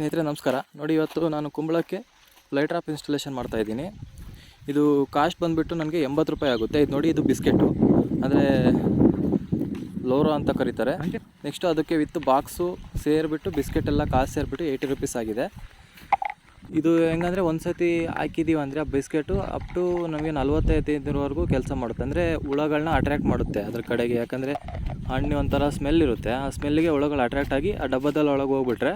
ಸ್ನೇಹಿತರೆ, ನಮಸ್ಕಾರ. ನೋಡಿ, ಇವತ್ತು ನಾನು ಕುಂಬಳಕ್ಕೆ ಲೈಟ್ ಆಫ್ ಇನ್ಸ್ಟಾಲೇಷನ್ ಮಾಡ್ತಾ ಇದ್ದೀನಿ. ಇದು ಕಾಸ್ಟ್ ಬಂದುಬಿಟ್ಟು ನನಗೆ ಎಂಬತ್ತು ರೂಪಾಯಿ ಆಗುತ್ತೆ. ಇದು ನೋಡಿ, ಇದು ಬಿಸ್ಕೆಟು. ಅಂದರೆ ಲೋರೋ ಅಂತ ಕರೀತಾರೆ. ನೆಕ್ಸ್ಟು ಅದಕ್ಕೆ ವಿತ್ ಬಾಕ್ಸು ಸೇರಿಬಿಟ್ಟು ಬಿಸ್ಕೆಟ್ ಎಲ್ಲ ಕಾಸು ಸೇರಿಬಿಟ್ಟು ಏಯ್ಟಿ ರುಪೀಸ್ ಆಗಿದೆ. ಇದು ಹೆಂಗಂದರೆ ಒಂದು ಸತಿ ಹಾಕಿದ್ದೀವಿ ಅಂದರೆ ಆ ಬಿಸ್ಕೆಟು ಅಪ್ ಟು ನಮಗೆ ನಲ್ವತ್ತೈದರವರೆಗೂ ಕೆಲಸ ಮಾಡುತ್ತೆ. ಅಂದರೆ ಹುಳಗಳನ್ನ ಅಟ್ರ್ಯಾಕ್ಟ್ ಮಾಡುತ್ತೆ ಅದ್ರ ಕಡೆಗೆ. ಯಾಕಂದರೆ ಹಣ್ಣು ಒಂಥರ ಸ್ಮೆಲ್ ಇರುತ್ತೆ. ಆ ಸ್ಮೆಲ್ಲಿಗೆ ಹುಳಗಳು ಅಟ್ರ್ಯಾಕ್ಟ್ ಆಗಿ ಆ ಡಬ್ಬದಲ್ಲಿ ಒಳಗೆ ಹೋಗ್ಬಿಟ್ರೆ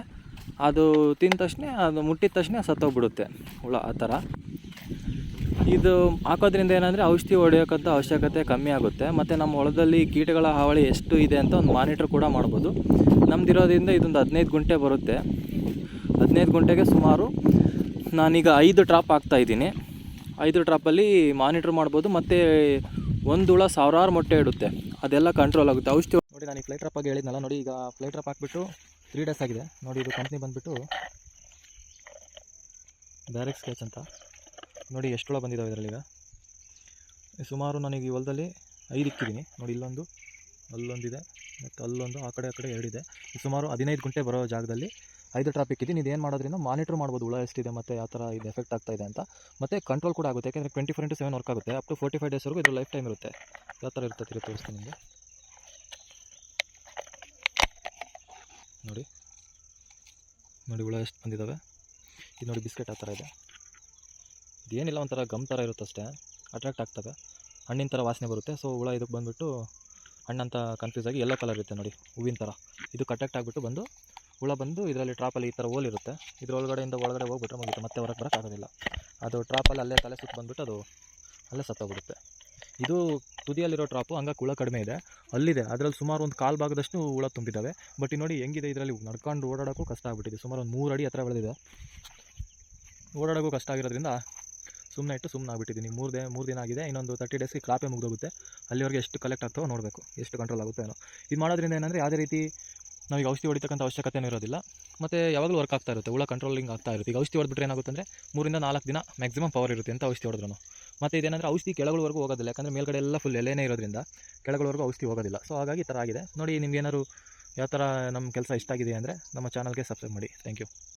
ಅದು ತಿಂದ ತಕ್ಷಣ, ಅದು ಮುಟ್ಟಿದ ತಕ್ಷಣ ಸತ್ತೋಗ್ಬಿಡುತ್ತೆ ಹುಳ ಆ ಥರ. ಇದು ಹಾಕೋದ್ರಿಂದ ಏನಂದರೆ ಔಷಧಿ ಹೊಡೆಯೋಕ್ಕಂಥ ಅವಶ್ಯಕತೆ ಕಮ್ಮಿ ಆಗುತ್ತೆ. ಮತ್ತು ನಮ್ಮ ಹೊಲದಲ್ಲಿ ಕೀಟಗಳ ಹಾವಳಿ ಎಷ್ಟು ಇದೆ ಅಂತ ಒಂದು ಮಾನಿಟ್ರ್ ಕೂಡ ಮಾಡ್ಬೋದು. ನಮ್ದಿರೋದ್ರಿಂದ ಇದೊಂದು ಹದಿನೈದು ಗುಂಟೆ ಬರುತ್ತೆ. ಹದಿನೈದು ಗುಂಟೆಗೆ ಸುಮಾರು ನಾನೀಗ ಐದು ಟ್ರಾಪ್ ಹಾಕ್ತಾ ಇದ್ದೀನಿ. ಐದು ಟ್ರಾಪಲ್ಲಿ ಮಾನಿಟ್ರ್ ಮಾಡ್ಬೋದು. ಮತ್ತು ಒಂದು ಹುಳ ಸಾವಿರಾರು ಮೊಟ್ಟೆ ಇಡುತ್ತೆ. ಅದೆಲ್ಲ ಕಂಟ್ರೋಲ್ ಆಗುತ್ತೆ. ಔಷಧಿ ನೋಡಿ, ನಾನು ಈ ಫ್ಲೈಟ್ ಟ್ರಾಪಾಗಿ ಹೇಳಿದ್ನಲ್ಲ, ನೋಡಿ, ಈಗ ಫ್ಲೈಟ್ ಟ್ರಾಪ್ ಹಾಕ್ಬಿಟ್ಟು ತ್ರೀ ಡೇಸ್ ಆಗಿದೆ. ನೋಡಿ, ಇದು ಕಂಪ್ನಿ ಬಂದುಬಿಟ್ಟು ಡೈರೆಕ್ಟ್ ಸ್ಕೆಚ್ ಅಂತ. ನೋಡಿ ಎಷ್ಟು ಬಂದಿದ್ದಾವೆ ಇದರಲ್ಲಿ ಈಗ. ಸುಮಾರು ನನಗೆ ಈ ಹೊಲದಲ್ಲಿ ಐದು ಇಕ್ಕಿದ್ದೀನಿ. ನೋಡಿ, ಇಲ್ಲೊಂದು, ಅಲ್ಲೊಂದಿದೆ, ಮತ್ತು ಅಲ್ಲೊಂದು, ಆ ಕಡೆ ಆ ಕಡೆ ಎರಡಿದೆ. ಸುಮಾರು ಹದಿನೈದು ಗಂಟೆ ಬರೋ ಜಾಗದಲ್ಲಿ ಐದು ಟ್ರಾಪ್ ನೀವು ಏನು ಮಾಡೋದ್ರಿಂದ ಮಾನಿಟ್ರ್ ಮಾಡ್ಬೋದು. ಹುಳ ಎಷ್ಟಿದೆ ಮತ್ತು ಯಾವ ಥರ ಇದು ಎಫೆಕ್ಟ್ ಆಗ್ತಾ ಇದೆ ಅಂತ. ಮತ್ತು ಕಂಟ್ರೋಲ್ ಕೂಡ ಆಗುತ್ತೆ. ಯಾಕೆಂದರೆ twenty four into seven work ಆಗುತ್ತೆ. ಅಪ್ ಟು ಫೋರ್ಟಿ ಫೈವ್ ಡೇಸ್ವರೆಗೂ ಇದು ಲೈಫ್ ಟೈಮ್ ಇರುತ್ತೆ. ಯಾವ ಥರ ಇರ್ತದೆ ತಿರುಗಿ ತೋರಿಸ್ತೀನಿ ನಿಮಗೆ. ನೋಡಿ. ನೋಡಿ ಹುಳ ಎಷ್ಟು ಬಂದಿದ್ದಾವೆ ಇದು ನೋಡಿ ಬಿಸ್ಕೆಟ್ ಆ ಥರ ಇದೆ. ಇದೇನಿಲ್ಲ, ಒಂಥರ ಗಮ್ ಥರ ಇರುತ್ತೆ ಅಷ್ಟೇ. ಅಟ್ರಾಕ್ಟ್ ಆಗ್ತವೆ. ಹಣ್ಣಿನ ಥರ ವಾಸನೆ ಬರುತ್ತೆ. ಸೊ ಹುಳ ಇದಕ್ಕೆ ಬಂದುಬಿಟ್ಟು ಹಣ್ಣಂತ ಕನ್ಫ್ಯೂಸ್ ಆಗಿ ಎಲ್ಲೋ ಕಲರ್ ಇರುತ್ತೆ ನೋಡಿ, ಹೂವಿನ ಥರ. ಇದು ಅಟ್ರಾಕ್ಟ್ ಆಗಿಬಿಟ್ಟು ಬಂದು ಹುಳ ಬಂದು ಇದರಲ್ಲಿ ಟ್ರಾಪಲ್ಲಿ ಈ ಥರ ಹೋಲ್ ಇರುತ್ತೆ. ಇದ್ರ ಒಳಗಡೆಯಿಂದ ಒಳಗಡೆ ಹೋಗ್ಬಿಟ್ರೆ ಮುಗಿತು. ಮತ್ತೆ ಹೊರಗೆ ಬರೋಕ್ಕಾಗೋದಿಲ್ಲ ಅದು ಟ್ರಾಪಲ್ಲಿ ಅಲ್ಲೇ ತಲೆ ಸುತ್ತ ಬಂದುಬಿಟ್ಟು ಅದು ಅಲ್ಲೇ ಸತ್ತೋಗ್ಬಿಡುತ್ತೆ. ಇದು ತುದಿಯಲ್ಲಿರೋ ಟ್ರಾಪು ಹಂಗಾಗಿ ಹುಳ ಕಡಿಮೆ ಇದೆ. ಅಲ್ಲಿದೆ. ಅದರಲ್ಲಿ ಸುಮಾರು ಒಂದು ಕಾಲು ಭಾಗದಷ್ಟು ಹುಳ ತುಂಬಿದ್ದಾವೆ ಬಟ್ ನೋಡಿ ಹೆಂಗಿದೆ ಇದರಲ್ಲಿ ನಡ್ಕೊಂಡು ಓಡಾಡೋಕ್ಕೂ ಕಷ್ಟ ಆಗ್ಬಿಟ್ಟಿದೆ. ಸುಮಾರು ಒಂದು ಮೂರು ಅಡಿ ಹತ್ರ ಬೆಳೆದಿದೆ. ಓಡಾಡೋಕ್ಕೂ ಕಷ್ಟ ಆಗಿರೋದ್ರಿಂದ ಸುಮ್ಮನೆ ಇಟ್ಟು ಸುಮ್ಮನೆ ಆಗ್ಬಿಟ್ಟಿದೆ ಮೂರು ದಿನ ಮೂರು ದಿನ ಆಗಿದೆ. ಇನ್ನೊಂದು ತರ್ಟಿ ಡೇಸ್ಗೆ ಕ್ರಾಪೇ ಮುಗಿದೋಗುತ್ತೆ. ಅಲ್ಲಿವರೆಗೆ ಎಷ್ಟು ಕಲೆಕ್ಟ್ ಆಗ್ತವೋ ನೋಡಬೇಕು. ಎಷ್ಟು ಕಂಟ್ರೋಲ್ ಆಗುತ್ತೆ ಏನೋ. ಇದು ಮಾಡೋದ್ರಿಂದ ಏನಂದರೆ ಯಾವುದೇ ರೀತಿ ನಾವೀಗ ಔಷಧಿ ಹೊಡಿತಕ್ಕಂಥ ಅವಶ್ಯಕತೆನೂ ಇರೋದಿಲ್ಲ. ಮತ್ತು ಯಾವಾಗಲೂ ವರ್ಕ್ ಆಗ್ತಾ ಇರುತ್ತೆ. ಹುಳ ಕಂಟ್ರೋಲಿಂಗ್ ಆಗ್ತಾ ಇರುತ್ತೆ. ಈಗ ಔಷಧಿ ಹೊಡೆದ್ಬಿಟ್ರೆ ಏನಾಗುತ್ತೆ ಅಂದರೆ ಮೂರಿಂದ ನಾಲ್ಕು ದಿನ ಮ್ಯಾಕ್ಸಿಮಮ್ ಪವರ್ ಇರುತ್ತೆ ಅಂತ ಔಷಧಿ ಹೊಡೆದ್ರು ಮತ್ತು ಇದೇನಂದರೆ ಔಷಧಿ ಕೆಳಗಳವರೆಗೂ ಹೋಗೋದಿಲ್ಲ, ಯಾಕಂದರೆ ಮೇಲ್ಗಡೆ ಎಲ್ಲ ಫುಲ್ ಎಲೆನೇ ಇರೋದ್ರಿಂದ ಕೆಳಗಳವರೆಗೂ ಔಷಧಿ ಹೋಗೋದಿಲ್ಲ. ಸೊ ಹಾಗಾಗಿ ಈ ಥರ ಆಗಿದೆ. ನೋಡಿ, ನಿಮ್ಗೆ ಯಾವ ಥರ ನಮ್ಮ ಕೆಲಸ ಇಷ್ಟ ಆಗಿದೆ ಅಂದರೆ ನಮ್ಮ ಚಾನಲ್ಗೆ ಸಬ್ಸ್ಕ್ರೈಬ್ ಮಾಡಿ. Thank you